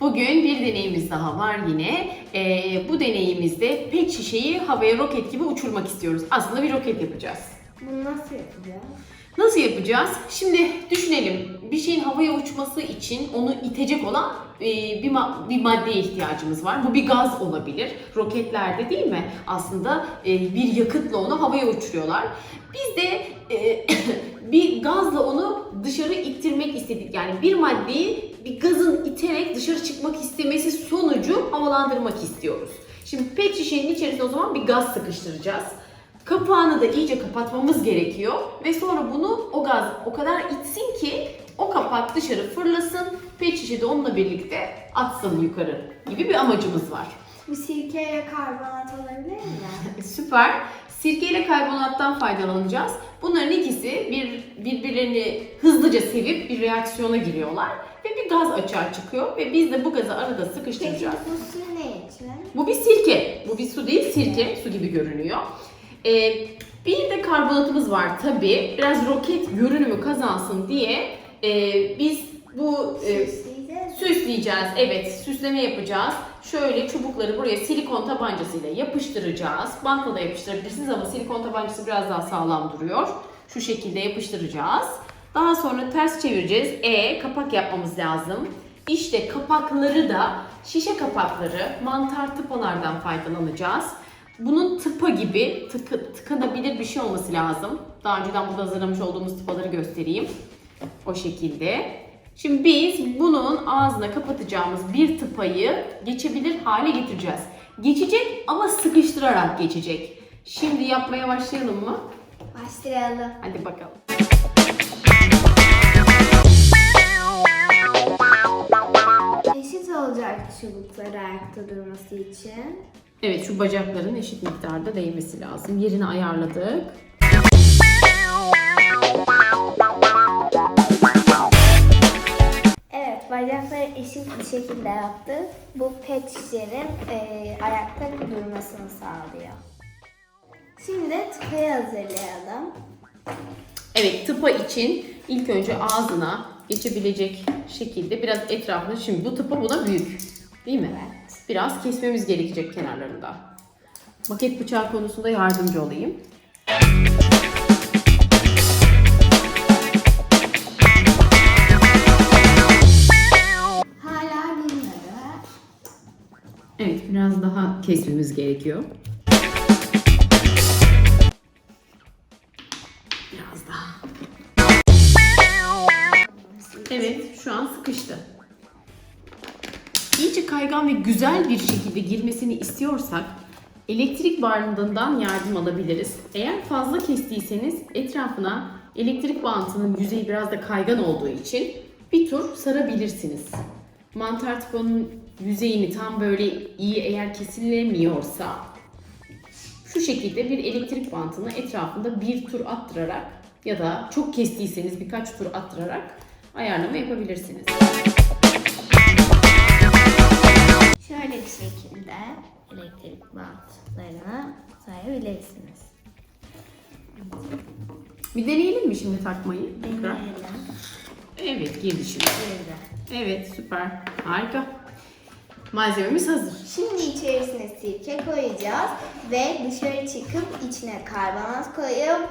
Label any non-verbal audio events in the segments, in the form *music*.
Bugün bir deneyimiz daha var yine. Ee, bu deneyimizde pet şişeyi havaya roket gibi uçurmak istiyoruz. Aslında bir roket yapacağız. Bunu nasıl yapacağız? Nasıl yapacağız? Şimdi düşünelim. Bir şeyin havaya uçması için onu itecek olan e, bir, ma- bir maddeye ihtiyacımız var. Bu bir gaz olabilir. Roketlerde değil mi? Aslında e, bir yakıtla onu havaya uçuruyorlar. Biz de e, *coughs* bir gazla onu dışarı ittirmek istedik. Yani bir maddeyi bir gazın iterek dışarı çıkmak istemesi sonucu havalandırmak istiyoruz. Şimdi pet şişenin içerisine o zaman bir gaz sıkıştıracağız. Kapağını da iyice kapatmamız gerekiyor ve sonra bunu o gaz o kadar itsin ki o kapak dışarı fırlasın, pet şişe de onunla birlikte atsın yukarı gibi bir amacımız var. Bu sirkeyle karbonat olabilir mi? *laughs* Süper. Sirke ile karbonattan faydalanacağız. Bunların ikisi bir birbirlerini hızlıca sevip bir reaksiyona giriyorlar ve bir gaz açığa çıkıyor ve biz de bu gazı arada Peki sıkıştıracağız. bu su ne için? Bu bir sirke. Bu bir su değil, sirke. Su gibi görünüyor. Ee, bir de karbonatımız var tabii. Biraz roket görünümü kazansın diye e, biz bu e, Süsleyeceğiz. Evet, süsleme yapacağız. Şöyle çubukları buraya silikon tabancasıyla yapıştıracağız. Bantla da yapıştırabilirsiniz ama silikon tabancası biraz daha sağlam duruyor. Şu şekilde yapıştıracağız. Daha sonra ters çevireceğiz. E kapak yapmamız lazım. İşte kapakları da şişe kapakları, mantar tıpalardan faydalanacağız. Bunun tıpa gibi tıkı, tıkanabilir bir şey olması lazım. Daha önceden burada hazırlamış olduğumuz tıpaları göstereyim. O şekilde. Şimdi biz bunun ağzına kapatacağımız bir tıpayı geçebilir hale getireceğiz. Geçecek ama sıkıştırarak geçecek. Şimdi yapmaya başlayalım mı? Başlayalım. Hadi bakalım. Eşit olacak çubuklar ayakta durması için. Evet şu bacakların eşit miktarda değmesi lazım. Yerini ayarladık. Bacakları eşit bir şekilde yaptık. Bu pet şişenin e, ayakta durmasını sağlıyor. Şimdi tıpayı hazırlayalım. Evet tıpa için ilk önce ağzına geçebilecek şekilde biraz etrafını şimdi bu tıpa buna büyük değil mi? Evet. Biraz kesmemiz gerekecek kenarlarında. Maket bıçağı konusunda yardımcı olayım. Hala Evet biraz daha kesmemiz gerekiyor. Biraz daha. Evet şu an sıkıştı. İyice kaygan ve güzel bir şekilde girmesini istiyorsak elektrik bandından yardım alabiliriz. Eğer fazla kestiyseniz etrafına elektrik bantının yüzeyi biraz da kaygan olduğu için bir tur sarabilirsiniz. Mantar tıpanın yüzeyini tam böyle iyi eğer kesilemiyorsa şu şekilde bir elektrik bantını etrafında bir tur attırarak ya da çok kestiyseniz birkaç tur attırarak ayarlama yapabilirsiniz. Şöyle bir şekilde elektrik bantlarını sayabilirsiniz. Bir deneyelim mi şimdi takmayı? Deneyelim. Evet girdi şimdi. Evet süper. Harika. Malzememiz hazır. Şimdi içerisine sirke koyacağız ve dışarı çıkıp içine karbonat koyup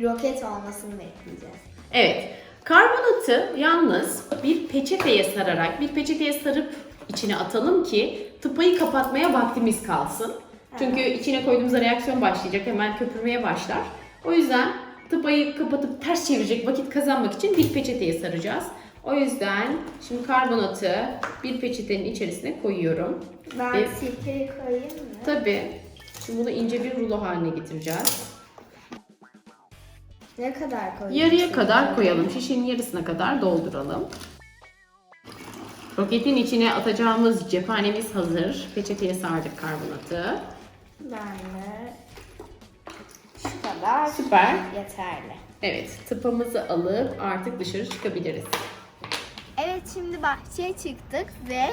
roket olmasını bekleyeceğiz. Evet. Karbonatı yalnız bir peçeteye sararak, bir peçeteye sarıp içine atalım ki tıpayı kapatmaya vaktimiz kalsın. Çünkü içine koyduğumuzda reaksiyon başlayacak, hemen köpürmeye başlar. O yüzden tıpayı kapatıp ters çevirecek vakit kazanmak için bir peçeteye saracağız. O yüzden şimdi karbonatı bir peçetenin içerisine koyuyorum. Ben Evet. sirkeyi koyayım mı? Tabii. Şimdi bunu ince bir rulo haline getireceğiz. Ne kadar koyayım? Yarıya kadar koyalım. Şişenin yarısına kadar dolduralım. Roketin içine atacağımız cephanemiz hazır. Peçeteye sardık karbonatı. Ben de kadar Süper. yeterli. Evet, tıpamızı alıp artık dışarı çıkabiliriz. Evet şimdi bahçeye çıktık ve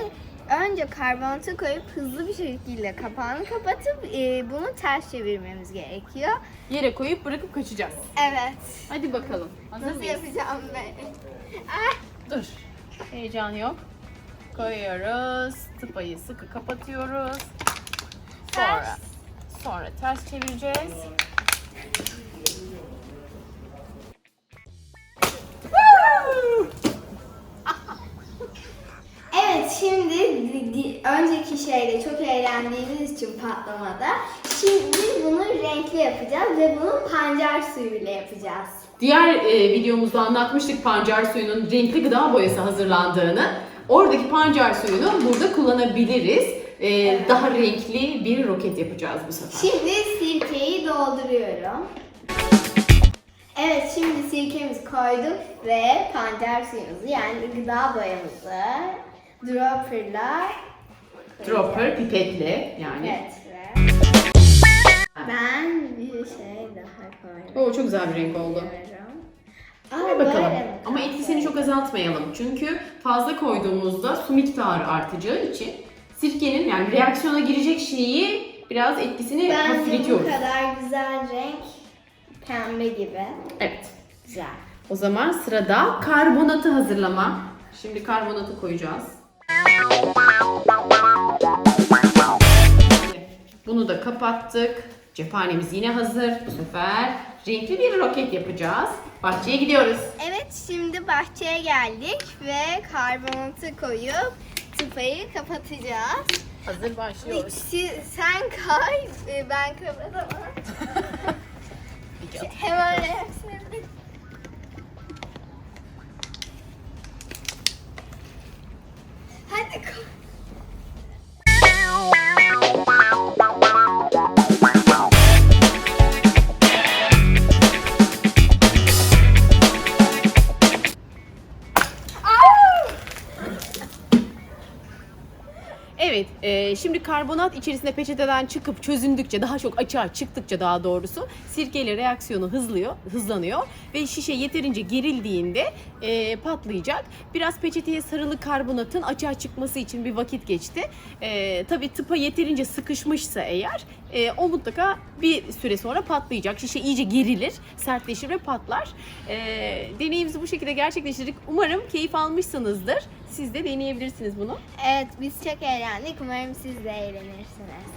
önce karbonatı koyup hızlı bir şekilde kapağını kapatıp e, bunu ters çevirmemiz gerekiyor. Yere koyup bırakıp kaçacağız. Evet. Hadi bakalım. Hazır Nasıl mıyız? yapacağım ben? Ah! Dur. Heyecan yok. koyuyoruz. Tıpayı sıkı kapatıyoruz. Sonra sonra ters çevireceğiz. Şimdi di- di- önceki şeyde çok eğlendiğimiz için patlamada şimdi bunu renkli yapacağız ve bunu pancar suyuyla yapacağız. Diğer e, videomuzda anlatmıştık pancar suyunun renkli gıda boyası hazırlandığını. Oradaki pancar suyunu burada kullanabiliriz. E, Daha renkli bir roket yapacağız bu sefer. Şimdi sirkeyi dolduruyorum. Evet şimdi sirkemizi koyduk ve pancar suyumuzu yani gıda boyamızı dropperla Dropper pipetle yani. Evet ve ben bir şey daha koydum. Oo çok güzel bir renk oldu. Hadi bakalım. Ama etkisini çok azaltmayalım. Çünkü fazla koyduğumuzda su miktarı artacağı için sirkenin yani reaksiyona girecek şeyi biraz etkisini Bence bu hafifletiyoruz. kadar güzel renk pembe gibi. Evet. Güzel. O zaman sırada karbonatı hazırlama. Şimdi karbonatı koyacağız. Bunu da kapattık. Cephanemiz yine hazır. Bu sefer renkli bir roket yapacağız. Bahçeye gidiyoruz. Evet şimdi bahçeye geldik ve karbonatı koyup tıpayı kapatacağız. Hazır başlıyoruz. Sen kay, e, ben kapatamam. *laughs* Hemen reaksiyon. Evet, e, şimdi karbonat içerisinde peçeteden çıkıp çözündükçe, daha çok açığa çıktıkça daha doğrusu sirkeyle reaksiyonu hızlıyor, hızlanıyor ve şişe yeterince gerildiğinde e, patlayacak. Biraz peçeteye sarılı karbonatın açığa çıkması için bir vakit geçti. E, tabii tıpa yeterince sıkışmışsa eğer e, o mutlaka bir süre sonra patlayacak. Şişe iyice gerilir, sertleşir ve patlar. E, deneyimizi bu şekilde gerçekleştirdik. Umarım keyif almışsınızdır. Siz de deneyebilirsiniz bunu. Evet biz çok eğlendik. Umarım siz de eğlenirsiniz.